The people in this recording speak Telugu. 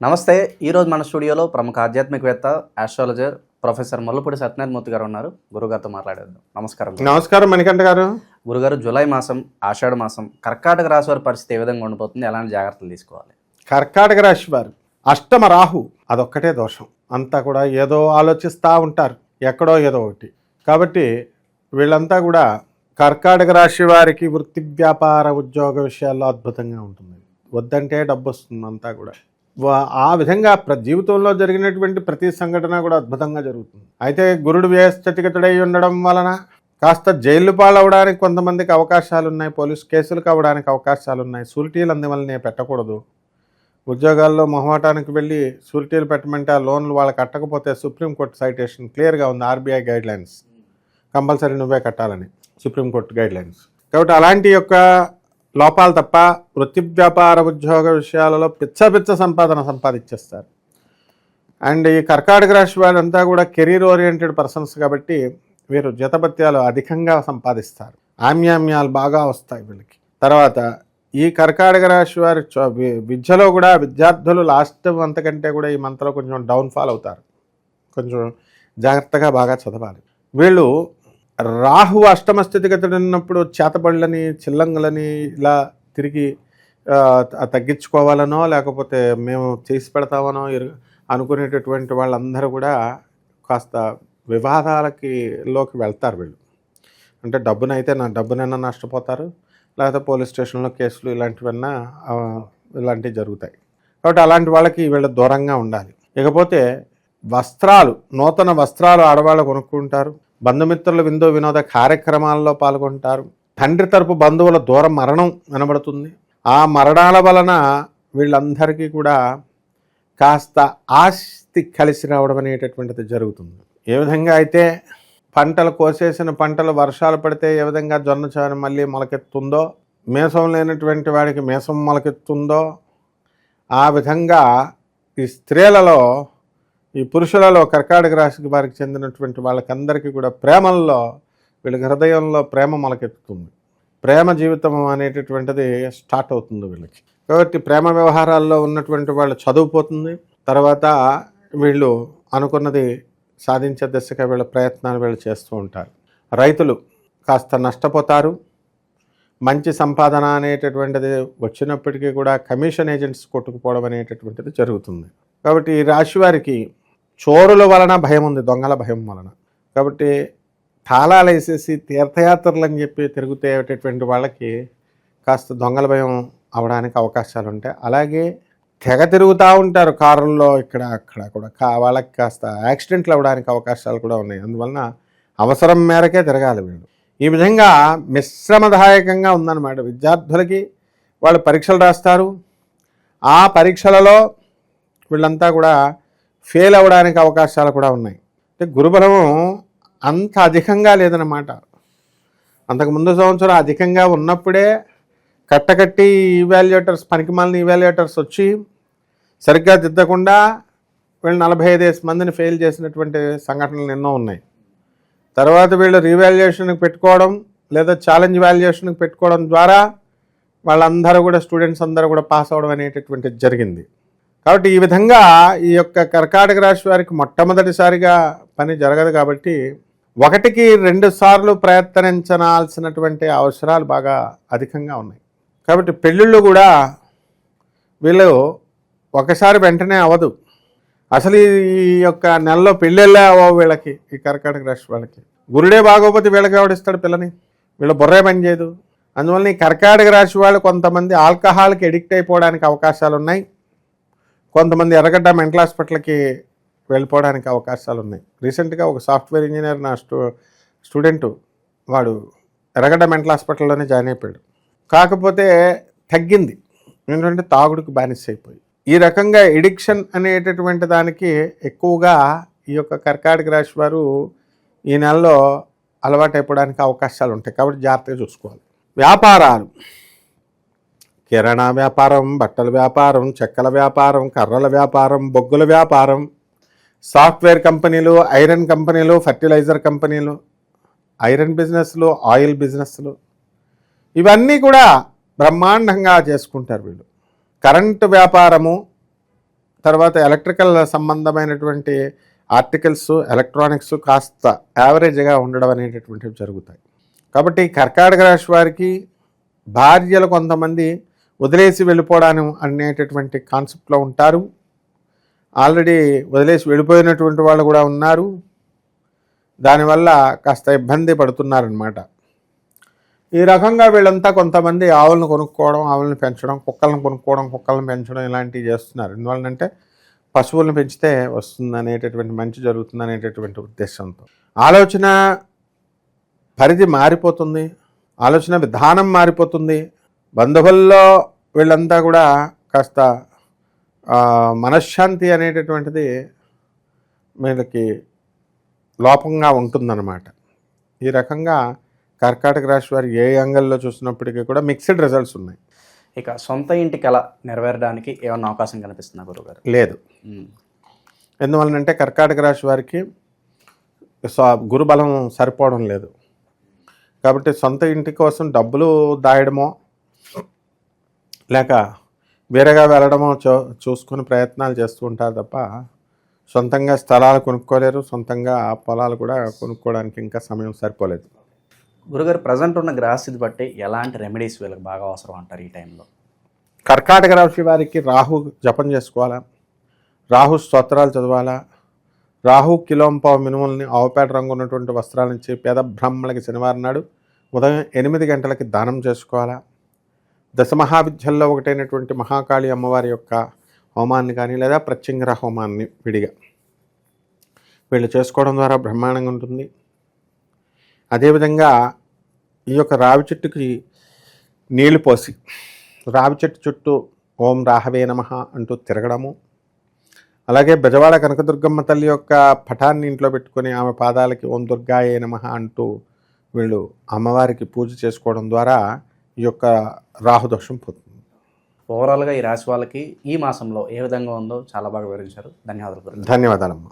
నమస్తే ఈరోజు మన స్టూడియోలో ప్రముఖ ఆధ్యాత్మికవేత్త ఆస్ట్రాలజర్ ప్రొఫెసర్ ముల్లపూడి సత్యనారాయణమూర్తి గారు ఉన్నారు. గురుగారితో మాట్లాడేద్దాం. నమస్కారం. నమస్కారం మణికంఠ గారు. గురుగారు జూలై మాసం ఆషాఢ మాసం కర్కాటక రాశి వారి పరిస్థితి ఏ విధంగా ఉండిపోతుంది ఎలాంటి జాగ్రత్తలు తీసుకోవాలి? కర్కాటక రాశి వారు అష్టమ రాహు అదొక్కటే దోషం. అంతా కూడా ఏదో ఆలోచిస్తూ ఉంటారు ఎక్కడో ఏదో ఒకటి. కాబట్టి వీళ్ళంతా కూడా కర్కాటక రాశి వారికి వృత్తి వ్యాపార ఉద్యోగ విషయాల్లో అద్భుతంగా ఉంటుంది. వద్దంటే డబ్బు వస్తుంది అంతా కూడా. ఆ విధంగా ప్ర జీవితంలో జరిగినటువంటి ప్రతి సంఘటన కూడా అద్భుతంగా జరుగుతుంది. అయితే గురుడు వ్యస్థితిగతుడై ఉండడం వలన కాస్త జైలు పాలవడానికి కొంతమందికి అవకాశాలు ఉన్నాయి పోలీస్ కేసులు అవ్వడానికి అవకాశాలు ఉన్నాయి సూరిటీలు అందువల్లనే పెట్టకూడదు. ఉద్యోగాల్లో మొహమాటానికి వెళ్ళి సూరిటీలు పెట్టమంటే ఆ లోన్లు వాళ్ళకి కట్టకపోతే సుప్రీంకోర్టు సైటేషన్ క్లియర్గా ఉంది ఆర్బీఐ గైడ్ లైన్స్ కంపల్సరీ నువ్వే కట్టాలని సుప్రీంకోర్టు గైడ్ లైన్స్ కాబట్టి అలాంటి యొక్క లోపాలు తప్ప వృత్తి వ్యాపార ఉద్యోగ విషయాలలో పిచ్చ పిచ్చ సంపాదన సంపాదించేస్తారు. అండ్ ఈ కర్కాటక రాశి వాళ్ళంతా కూడా కెరీర్ ఓరియంటెడ్ పర్సన్స్ కాబట్టి వీరు జతపత్యాలు అధికంగా సంపాదిస్తారు. ఆమ్యామ్యాలు బాగా వస్తాయి వీళ్ళకి. తర్వాత ఈ కర్కాటక రాశి వారి చ- విద్యలో కూడా విద్యార్థులు లాస్ట్ అంతకంటే కూడా ఈ మంత్లో కొంచెం డౌన్ఫాల్ అవుతారు. కొంచెం జాగ్రత్తగా బాగా చదవాలి. వీళ్ళు రాహు అష్టమ స్థితిగతుడు ఉన్నప్పుడు చేతబళ్ళని చిల్లంగులని ఇలా తిరిగి తగ్గించుకోవాలనో లేకపోతే మేము చేసి పెడతామనో అనుకునేటటువంటి వాళ్ళందరూ కూడా కాస్త వివాదాలకి లోకి వెళ్తారు వీళ్ళు. అంటే డబ్బునైతే నా డబ్బునైనా నష్టపోతారు లేకపోతే పోలీస్ స్టేషన్లో కేసులు ఇలాంటివన్నా ఇలాంటివి జరుగుతాయి. కాబట్టి అలాంటి వాళ్ళకి వీళ్ళు దూరంగా ఉండాలి. ఇకపోతే వస్త్రాలు నూతన వస్త్రాలు ఆడవాళ్ళు కొనుక్కుంటారు. బంధుమిత్రుల విందో వినోద కార్యక్రమాల్లో పాల్గొంటారు. తండ్రి తరపు బంధువుల దూరం మరణం వినబడుతుంది. ఆ మరణాల వలన వీళ్ళందరికీ కూడా కాస్త ఆస్తి కలిసి రావడం అనేటటువంటిది జరుగుతుంది. ఏ విధంగా అయితే పంటలు కోసేసిన పంటలు వర్షాలు పడితే ఏ విధంగా జొన్న చాను మళ్ళీ మొలకెత్తుందో మేసం లేనటువంటి వాడికి మేసం మొలకెత్తుందో ఆ విధంగా ఈ స్త్రీలలో ఈ పురుషులలో కర్కాటక రాశికి వారికి చెందినటువంటి వాళ్ళకందరికీ కూడా ప్రేమల్లో వీళ్ళకి హృదయంలో ప్రేమ మొలకెత్తుతుంది. ప్రేమ జీవితం అనేటటువంటిది స్టార్ట్ అవుతుంది వీళ్ళకి. కాబట్టి ప్రేమ వ్యవహారాల్లో ఉన్నటువంటి వాళ్ళు చదువుపోతుంది తర్వాత వీళ్ళు అనుకున్నది సాధించే దిశగా వీళ్ళ ప్రయత్నాలు వీళ్ళు చేస్తూ ఉంటారు. రైతులు కాస్త నష్టపోతారు. మంచి సంపాదన అనేటటువంటిది వచ్చినప్పటికీ కూడా కమిషన్ ఏజెంట్స్ కొట్టుకుపోవడం అనేటటువంటిది జరుగుతుంది. కాబట్టి ఈ రాశి వారికి చోరుల వలన భయం ఉంది దొంగల భయం వలన. కాబట్టి తాళాలు వేసేసి తీర్థయాత్రలు అని చెప్పి తిరుగుతేటటువంటి వాళ్ళకి కాస్త దొంగల భయం అవడానికి అవకాశాలు ఉంటాయి. అలాగే తెగ తిరుగుతూ ఉంటారు కారుల్లో ఇక్కడ అక్కడ కూడా. కా వాళ్ళకి కాస్త యాక్సిడెంట్లు అవ్వడానికి అవకాశాలు కూడా ఉన్నాయి. అందువలన అవసరం మేరకే తిరగాలి వీళ్ళు. ఈ విధంగా మిశ్రమదాయకంగా ఉందన్నమాట. విద్యార్థులకి వాళ్ళు పరీక్షలు రాస్తారు. ఆ పరీక్షలలో వీళ్ళంతా కూడా ఫెయిల్ అవ్వడానికి అవకాశాలు కూడా ఉన్నాయి. అంటే గురుబలము అంత అధికంగా లేదన్నమాట. అంతకు ముందు సంవత్సరం అధికంగా ఉన్నప్పుడే కట్టకట్టి ఈవాల్యుయేటర్స్ పనికిమాలిన ఈవాల్యుయేటర్స్ వచ్చి సరిగ్గా దిద్దకుండా వీళ్ళు నలభై ఐదు మందిని ఫెయిల్ చేసినటువంటి సంఘటనలు ఎన్నో ఉన్నాయి. తర్వాత వీళ్ళు రీవాల్యుయేషన్కి పెట్టుకోవడం లేదా ఛాలెంజ్ వాల్యుయేషన్కి పెట్టుకోవడం ద్వారా వాళ్ళందరూ కూడా స్టూడెంట్స్ అందరూ కూడా పాస్ అవడం అనేటటువంటిది జరిగింది. కాబట్టి ఈ విధంగా ఈ యొక్క కర్కాటక రాశి వారికి మొట్టమొదటిసారిగా పని జరగదు కాబట్టి ఒకటికి రెండు సార్లు ప్రయత్నించాల్సినటువంటి అవసరాలు బాగా అధికంగా ఉన్నాయి. కాబట్టి పెళ్ళిళ్ళు కూడా వీళ్ళు ఒకసారి వెంటనే అవ్వదు. అసలు ఈ యొక్క నెలలో పెళ్ళిళ్ళే అవ్వవు వీళ్ళకి ఈ కర్కాటక రాశి వాళ్ళకి. గురుడే బాగోపోతే వీళ్ళకి ఎవడిస్తాడు పిల్లని? వీళ్ళ బుర్రే పని చేయదు. అందువల్ల ఈ కర్కాటక రాశి వాళ్ళు కొంతమంది ఆల్కహాల్కి ఎడిక్ట్ అయిపోవడానికి అవకాశాలు ఉన్నాయి కొంతమంది ఎర్రగడ్డ మెంటల్ హాస్పిటల్కి వెళ్ళిపోవడానికి అవకాశాలు ఉన్నాయి. రీసెంట్గా ఒక సాఫ్ట్వేర్ ఇంజనీర్ నా స్టూ స్టూడెంట్ వాడు ఎర్రగడ్డ మెంటల్ హాస్పిటల్లోనే జాయిన్ అయిపోయాడు. కాకపోతే తగ్గింది. ఏంటంటే తాగుడుకు బానిస అయిపోయి. ఈ రకంగా ఎడిక్షన్ అనేటటువంటి దానికి ఎక్కువగా ఈ యొక్క కర్కాటక రాశి వారు ఈ నెలలో అలవాటు అయిపోవడానికి అవకాశాలు ఉంటాయి. కాబట్టి జాగ్రత్తగా చూసుకోవాలి. వ్యాపారాలు. కిరాణా వ్యాపారం బట్టల వ్యాపారం చెక్కల వ్యాపారం కర్రల వ్యాపారం బొగ్గుల వ్యాపారం సాఫ్ట్వేర్ కంపెనీలు ఐరన్ కంపెనీలు ఫర్టిలైజర్ కంపెనీలు ఐరన్ బిజినెస్లు ఆయిల్ బిజినెస్లు. ఇవన్నీ కూడా బ్రహ్మాండంగా చేసుకుంటారు వీళ్ళు. కరెంటు వ్యాపారము తర్వాత ఎలక్ట్రికల్ సంబంధమైనటువంటి ఆర్టికల్స్ ఎలక్ట్రానిక్స్ కాస్త యావరేజ్గా ఉండడం అనేటటువంటివి జరుగుతాయి. కాబట్టి కర్కాటక రాశి వారికి భార్యలు కొంతమంది వదిలేసి వెళ్ళిపోవడం అనేటటువంటి కాన్సెప్ట్లో ఉంటారు. ఆల్రెడీ వదిలేసి వెళ్ళిపోయినటువంటి వాళ్ళు కూడా ఉన్నారు. దానివల్ల కాస్త ఇబ్బంది పడుతున్నారనమాట ఈ రకంగా వీళ్ళంతా కొంతమంది ఆవులను కొనుక్కోవడం ఆవులను పెంచడం కుక్కలను కొనుక్కోవడం కుక్కలను పెంచడం ఇలాంటివి చేస్తున్నారు. ఎందువల్లంటే పశువులను పెంచితే వస్తుంది అనేటటువంటి మంచి జరుగుతుంది అనేటటువంటి ఉద్దేశంతో. ఆలోచన పరిధి మారిపోతుంది. ఆలోచన విధానం మారిపోతుంది. బంధువుల్లో వీళ్ళంతా కూడా కాస్త మనశ్శాంతి అనేటటువంటిది వీళ్ళకి లోపంగా ఉంటుందన్నమాట. ఈ రకంగా కర్కాటక రాశి వారు ఏ యాంగిల్లో చూసినప్పటికీ కూడా మిక్స్డ్ రిజల్ట్స్ ఉన్నాయి. ఇక సొంత ఇంటి కళ నెరవేరడానికి ఏమన్నా అవకాశం కనిపిస్తుందా గురుగారు లేదు. ఎందువలనంటే కర్కాటక రాశి వారికి గురుబలం సరిపోవడం లేదు. కాబట్టి సొంత ఇంటి కోసం డబ్బులు దాయడమో లేక వేరేగా వెళ్ళడమో చూ చూసుకుని ప్రయత్నాలు చేస్తూ ఉంటారు తప్ప సొంతంగా స్థలాలు కొనుక్కోలేరు సొంతంగా పొలాలు కూడా కొనుక్కోవడానికి ఇంకా సమయం సరిపోలేదు. గురుగారు ప్రజెంట్ ఉన్న గ్రహస్థితి బట్టి ఎలాంటి రెమెడీస్ వీళ్ళకి బాగా అవసరం అంటారు ఈ టైంలో కర్కాటక రాశి వారికి రాహు జపం చేసుకోవాలా? రాహు స్తోత్రాలు చదవాలా? రాహు కిలోంపావు మినుముల్ని ఆవుపేట రంగు ఉన్నటువంటి వస్త్రాల నుంచి పేద బ్రాహ్మణులకి శనివారం నాడు ఉదయం ఎనిమిది గంటలకి దానం చేసుకోవాలా? దశమహావిద్యల్లో ఒకటైనటువంటి మహాకాళి అమ్మవారి యొక్క హోమాన్ని కానీ లేదా ప్రత్యంగర హోమాన్ని విడిగా వీళ్ళు చేసుకోవడం ద్వారా బ్రహ్మాండంగా ఉంటుంది. అదేవిధంగా ఈ యొక్క రావి చెట్టుకి నీళ్ళు పోసి రావి చెట్టు చుట్టూ ఓం రాహవే నమ అంటూ తిరగడము. అలాగే బెజవాడ కనకదుర్గమ్మ తల్లి యొక్క పటాన్ని ఇంట్లో పెట్టుకొని ఆమె పాదాలకి ఓం దుర్గాయే నమ అంటూ వీళ్ళు అమ్మవారికి పూజ చేసుకోవడం ద్వారా ఈ యొక్క రాహుదోషం పోతుంది. ఓవరాల్గా ఈ రాశి వాళ్ళకి ఈ మాసంలో ఏ విధంగా ఉందో చాలా బాగా వివరించారు. ధన్యవాదాలు. ధన్యవాదాలమ్మా.